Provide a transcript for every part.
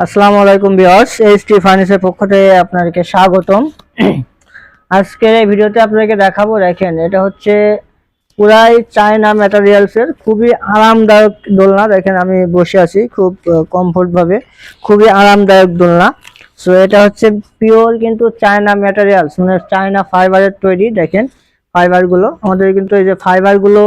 আসসালামু আলাইকুম viewers HT furniture পক্ষ থেকে আপনাদেরকে স্বাগতম। আজকের এই ভিডিওতে আপনাদেরকে দেখাবো, দেখেন, এটা হচ্ছে পুরাই চায়না ম্যাটেরিয়ালস এর খুবই আরামদায়ক দোলনা। দেখেন, আমি বসে আছি খুব কমফোর্ট ভাবে খুবই আরামদায়ক দোলনা। সো এটা হচ্ছে পিওর কিন্তু চায়না ম্যাটেরিয়ালস মানে চায়না ফাইবারের তৈরি, দেখেন ফাইবারগুলো আমাদের কিন্তু এই যে ফাইবারগুলো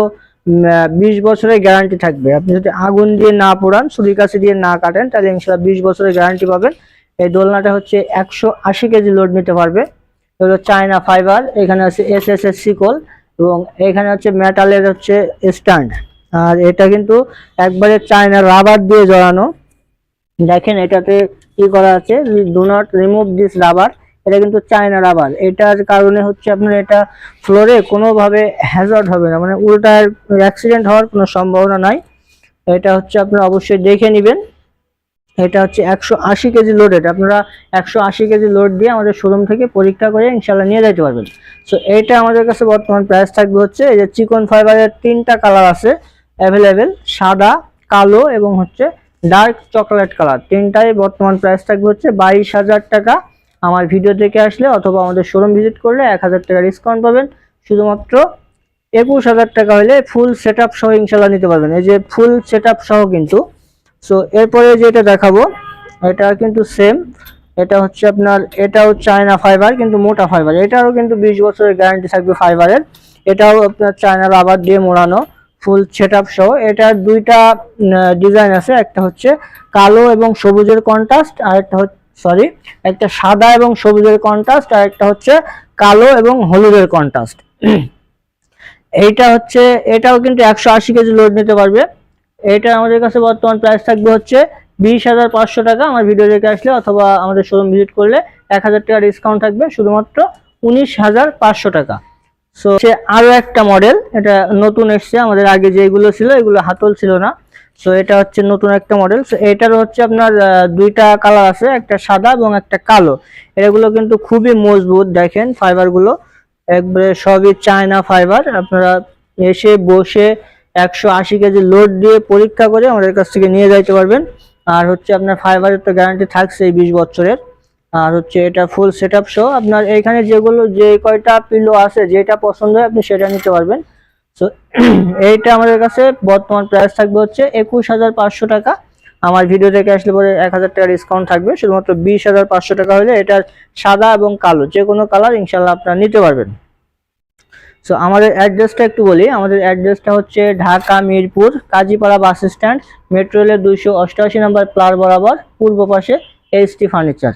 বিশ বছরের গ্যারান্টি থাকবে। আপনি যদি আগুন দিয়ে না পোড়ান কাছে দিয়ে না কাটেন, তাহলে ইনশাল্লাহ বিশ বছরের গ্যারান্টি পাবেন। এই দোলনাটা হচ্ছে একশো আশি কেজি লোড নিতে পারবে। এগুলো চায়না ফাইবার এখানে আছে এস এস এস সিকল এবং এখানে হচ্ছে মেটালের হচ্ছে স্ট্যান্ড আর এটা কিন্তু একবারে চায়না রাবার দিয়ে জড়ানো। দেখেন এটাতে কি করা আছে do not remove this rubber এটা কিন্তু চায়না রাবার এটার কারণে হচ্ছে আপনার এটা ফ্লোরে কোনোভাবে হ্যাজার্ড হবে না। মানে উল্টার অ্যাক্সিডেন্ট হওয়ার কোনো সম্ভাবনা নাই। এটা হচ্ছে আপনারা অবশ্যই দেখে নেবেন। এটা হচ্ছে একশো আশি কেজি লোডেড আপনারা একশো আশি কেজি লোড দিয়ে আমাদের শোরুম থেকে পরীক্ষা করে ইনশাল্লাহ নিয়ে যেতে পারবেন। সো এটা আমাদের কাছে বর্তমান প্রাইস থাকবে হচ্ছে এই যে চিকন ফাইবারের তিনটা কালার আছে অ্যাভেলেবেল সাদা, কালো এবং হচ্ছে ডার্ক চকলেট কালার তিনটাই বর্তমান প্রাইস থাকবে হচ্ছে বাইশ হাজার টাকা। আমার ভিডিও থেকে আসলে অথবা আমাদের শোরুম ভিজিট করলে এক হাজার টাকা ডিসকাউন্ট পাবেন। শুধুমাত্র একুশ হাজার টাকা হলে ফুল সেট আপ সহ ইনশাল্লাহ নিতে পারবেন। এই যে ফুল সেট আপ সহ কিন্তু। সো এরপরে যেটা দেখাবো, এটা কিন্তু সেম এটা হচ্ছে আপনার, এটাও চায়না ফাইবার কিন্তু মোটা ফাইবার এটারও কিন্তু বিশ বছরের গ্যারান্টি থাকবে ফাইবারের এটাও আপনার চায়না রাবার দিয়ে মোড়ানো ফুল সেট আপ সহ। এটার দুইটা ডিজাইন আছে। একটা হচ্ছে কালো এবং সবুজের কন্ট্রাস্ট আর একটা হচ্ছে সরি একটা সাদা এবং সবুজের কন্ট্রাস্ট আর একটা হচ্ছে কালো এবং হলুদের কন্ট্রাস্ট এইটা হচ্ছে, এটাও কিন্তু একশো আশি কেজি লোড নিতে পারবে। এটা আমাদের কাছে বর্তমান প্রাইস থাকবে হচ্ছে বিশ হাজার পাঁচশো টাকা। আমার ভিডিও দেখে আসলে অথবা আমাদের শোরুম ভিজিট করলে এক হাজার টাকা ডিসকাউন্ট থাকবে, শুধুমাত্র উনিশ হাজার পাঁচশো টাকা। সো সে আরও একটা মডেল এটা নতুন এসছে। আমাদের আগে যেগুলো ছিল, এগুলো হাতল ছিল না। সো এটা হচ্ছে নতুন একটা মডেল সো এটার হচ্ছে আপনার দুইটা কালার আছে, একটা সাদা এবং একটা কালো। এগুলো কিন্তু খুবই মজবুত, দেখেন ফাইবারগুলো। একবারে সবই চায়না ফাইবার আপনারা এসে বসে একশো আশি কেজি লোড দিয়ে পরীক্ষা করে আমাদের কাছ থেকে নিয়ে যাইতে পারবেন। আর হচ্ছে আপনার ফাইবারের তো গ্যারান্টি থাকছে এই বিশ বছরের। আর হচ্ছে এটা ফুল সেট আপ সহ আপনার এখানে যেগুলো, যে কয়টা পিলো আছে, যেটা পছন্দ হয় আপনি সেটা নিতে পারবেন। সো এইটা আমাদের কাছে বর্তমান প্রাইস থাকবে হচ্ছে একুশ হাজার পাঁচশো টাকা। আমার ভিডিও থেকে আসলে পরে এক হাজার টাকা ডিসকাউন্ট থাকবে। শুধুমাত্র বিশ হাজার পাঁচশো টাকা হলে এটার সাদা এবং কালো, যে কোনো কালার ইনশাল্লাহ আপনারা নিতে পারবেন। সো আমাদের অ্যাড্রেসটা একটু বলি। আমাদের অ্যাড্রেসটা হচ্ছে Dhaka Mirpur, Kazipara bus stand metro রেলের দুইশো অষ্টআশি নম্বর প্লার বরাবর, পূর্ব পাশে এইচটি ফার্নিচার